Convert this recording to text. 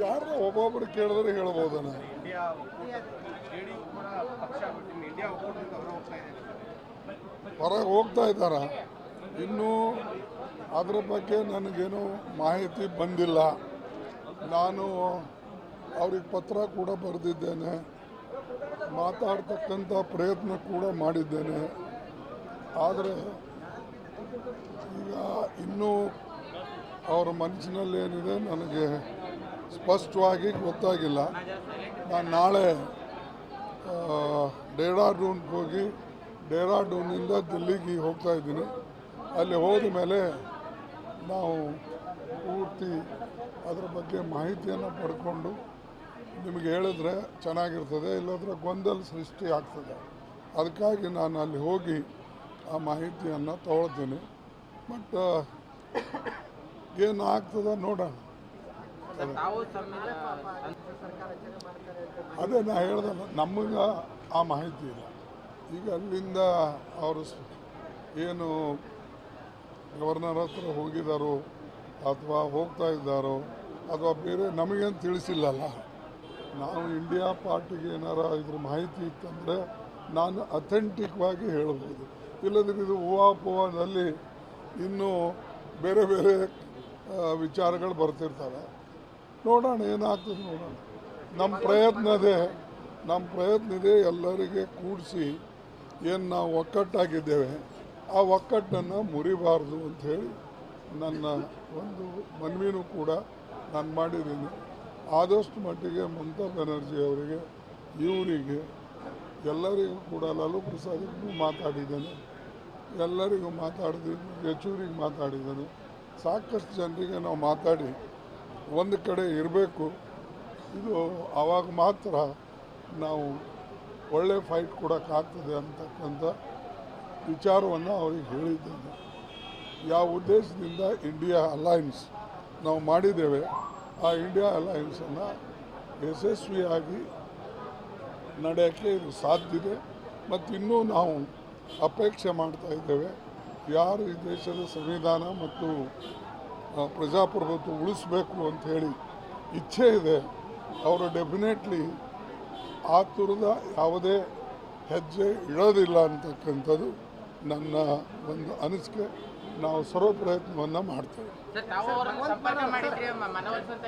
ಯಾರ ಒಬ್ಬೊಬ್ರು ಕೇಳಿದ್ರೆ ಇದೆ ಹೊರಗೆ ಹೋಗ್ತಾ ಇದ್ದಾರ? ಇನ್ನೂ ಅದ್ರ ಬಗ್ಗೆ ನನಗೇನು ಮಾಹಿತಿ ಬಂದಿಲ್ಲ. ನಾನು ಅವ್ರಿಗೆ ಪತ್ರ ಕೂಡ ಬರೆದಿದ್ದೇನೆ. ಮಾತಾಡ್ತಕ್ಕಂಥ ಪ್ರಯತ್ನ ಕೂಡ ಮಾಡಿದ್ದೇನೆ. ಆದರೆ ಈಗ ಇನ್ನೂ ಅವರ ಮನಸ್ಸಿನಲ್ಲಿ ಏನಿದೆ ನನಗೆ ಸ್ಪಷ್ಟವಾಗಿ ಗೊತ್ತಾಗಿಲ್ಲ. ನಾನು ನಾಳೆ ಡೇರಾಡೂನ್ಗೆ ಹೋಗಿ ಡೇರಾಡೂನಿಂದ ದಿಲ್ಲಿಗೆ ಹೋಗ್ತಾ ಇದ್ದೀನಿ. ಅಲ್ಲಿ ಹೋದ ಮೇಲೆ ನಾವು ಪೂರ್ತಿ ಅದರ ಬಗ್ಗೆ ಮಾಹಿತಿಯನ್ನು ಪಡ್ಕೊಂಡು ನಿಮಗೆ ಹೇಳಿದ್ರೆ ಚೆನ್ನಾಗಿರ್ತದೆ, ಇಲ್ಲದ್ರೆ ಗೊಂದಲ ಸೃಷ್ಟಿ ಆಗ್ತದೆ. ಅದಕ್ಕಾಗಿ ನಾನು ಅಲ್ಲಿ ಹೋಗಿ ಆ ಮಾಹಿತಿಯನ್ನು ತಗೊಳ್ತೀನಿ. ಬಟ್ ಏನು ಆಗ್ತದ ನೋಡೋಣ. ಅದೇ ನಾ ಹೇಳ್ದಲ್ಲ, ನಮಗೆ ಆ ಮಾಹಿತಿ ಇಲ್ಲ. ಈಗ ಅಲ್ಲಿಂದ ಅವರು ಏನು ಗವರ್ನರ್ ಹತ್ರ ಹೋಗಿದ್ದಾರೋ ಅಥವಾ ಹೋಗ್ತಾ ಇದ್ದಾರೋ ಅಥವಾ ಬೇರೆ ನಮಗೇನು ತಿಳಿಸಿಲ್ಲಲ್ಲ, ನಾವು ಇಂಡಿಯಾ ಪಾರ್ಟಿಗೆ ಏನಾರ ಇದ್ರ ಮಾಹಿತಿ ಇತ್ತಂದರೆ ನಾನು ಅಥೆಂಟಿಕ್ವಾಗಿ ಹೇಳ್ಬೋದು. ಇಲ್ಲದ್ರೆ ಇದು ಹೂವಾಪೂವದಲ್ಲಿ ಇನ್ನೂ ಬೇರೆ ಬೇರೆ ವಿಚಾರಗಳು ಬರ್ತಿರ್ತವೆ. ನೋಡೋಣ ಏನಾಗ್ತದೆ ನೋಡೋಣ. ನಮ್ಮ ಪ್ರಯತ್ನ ಇದೆ. ನಮ್ಮ ಪ್ರಯತ್ನ ಇದೆ ಎಲ್ಲರಿಗೆ ಕೂಡಿಸಿ ಏನು ನಾವು ಒಕ್ಕಟ್ಟಾಗಿದ್ದೇವೆ, ಆ ಒಕ್ಕಟ್ಟನ್ನು ಮುರಿಬಾರ್ದು ಅಂಥೇಳಿ ನನ್ನ ಒಂದು ಮನವಿನೂ ಕೂಡ ನಾನು ಮಾಡಿದ್ದೀನಿ. ಆದಷ್ಟು ಮಟ್ಟಿಗೆ ಮಮತಾ ಬ್ಯಾನರ್ಜಿ ಅವರಿಗೆ, ಇವರಿಗೆ, ಎಲ್ಲರಿಗೂ ಕೂಡ ಲಾಲು ಪ್ರಸಾದ್ಗೂ ಮಾತಾಡಿದ್ದೇನೆ. ಎಲ್ಲರಿಗೂ ಮಾತಾಡಿದ್ದೀನಿ, ಯಚೂರಿಗೆ ಮಾತಾಡಿದ್ದೇನೆ. ಸಾಕಷ್ಟು ಜನರಿಗೆ ನಾವು ಮಾತಾಡಿ ಒಂದು ಕಡೆ ಇರಬೇಕು. ಇದು ಆವಾಗ ಮಾತ್ರ ನಾವು ಒಳ್ಳೆ ಫೈಟ್ ಕೊಡೋಕ್ಕಾಗ್ತದೆ ಅಂತಕ್ಕಂಥ ವಿಚಾರವನ್ನು ಅವ್ರಿಗೆ ಹೇಳಿದ್ದೇನೆ. ಯಾವ ಉದ್ದೇಶದಿಂದ ಇಂಡಿಯಾ ಅಲಯನ್ಸ್ ನಾವು ಮಾಡಿದ್ದೇವೆ, ಆ ಇಂಡಿಯಾ ಅಲಯನ್ಸನ್ನು ಯಶಸ್ವಿಯಾಗಿ ನಡೆಯೋಕ್ಕೆ ಇದು ಸಾಧ್ಯ ಇದೆ. ಮತ್ತು ಇನ್ನೂ ನಾವು ಅಪೇಕ್ಷೆ ಮಾಡ್ತಾ ಇದ್ದೇವೆ. ಯಾರು ಈ ದೇಶದ ಸಂವಿಧಾನ ಮತ್ತು ಪ್ರಜಾಪ್ರಭುತ್ವ ಉಳಿಸ್ಬೇಕು ಅಂತ ಹೇಳಿ ಇಚ್ಛೆ ಇದೆ, ಅವರು ಡೆಫಿನೆಟ್ಲಿ ಆ ತುರದ ಯಾವುದೇ ಹೆಜ್ಜೆ ಇಡೋದಿಲ್ಲ ಅಂತಕ್ಕಂಥದ್ದು ನನ್ನ ಒಂದು ಅನಿಸಿಕೆ. ನಾವು ಸರ್ವ ಪ್ರಯತ್ನವನ್ನು ಮಾಡ್ತೇವೆ